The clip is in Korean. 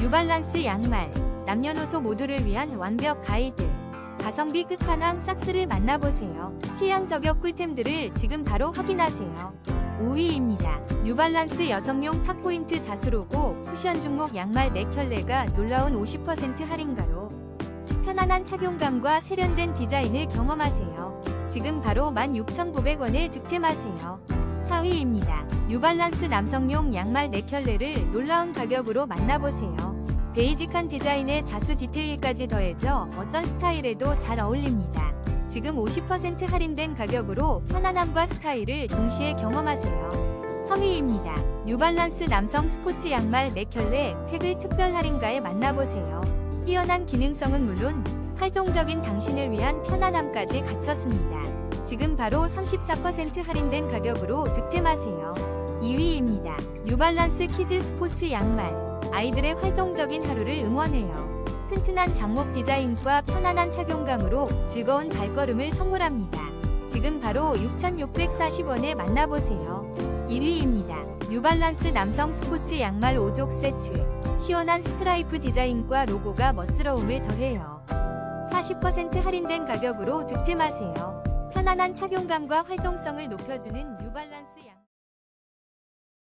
뉴발란스 양말. 남녀노소 모두를 위한 완벽 가이드. 가성비 끝판왕 삭스를 만나보세요. 취향 저격 꿀템들을 지금 바로 확인하세요. 5위입니다. 뉴발란스 여성용 탑포인트 자수로고 쿠션 중목 양말 4켤레가 놀라운 50% 할인가로 편안한 착용감과 세련된 디자인을 경험하세요. 지금 바로 16,900원에 득템하세요. 4위입니다. 뉴발란스 남성용 양말 4켤레를 놀라운 가격으로 만나보세요. 베이직한 디자인에 자수 디테일까지 더해져 어떤 스타일에도 잘 어울립니다. 지금 50% 할인된 가격으로 편안함과 스타일을 동시에 경험하세요. 3위입니다. 뉴발란스 남성 스포츠 양말 4켤레 팩을 특별 할인가에 만나보세요. 뛰어난 기능성은 물론 활동적인 당신을 위한 편안함까지 갖췄습니다. 지금 바로 34% 할인된 가격으로 득템하세요. 2위입니다. 뉴발란스 키즈 스포츠 양말. 아이들의 활동적인 하루를 응원해요. 튼튼한 장목 디자인과 편안한 착용감으로 즐거운 발걸음을 선물합니다. 지금 바로 6,640원에 만나보세요. 1위입니다. 뉴발란스 남성 스포츠 양말 5족 세트. 시원한 스트라이프 디자인과 로고가 멋스러움을 더해요. 40% 할인된 가격으로 득템하세요. 편안한 착용감과 활동성을 높여주는 뉴발란스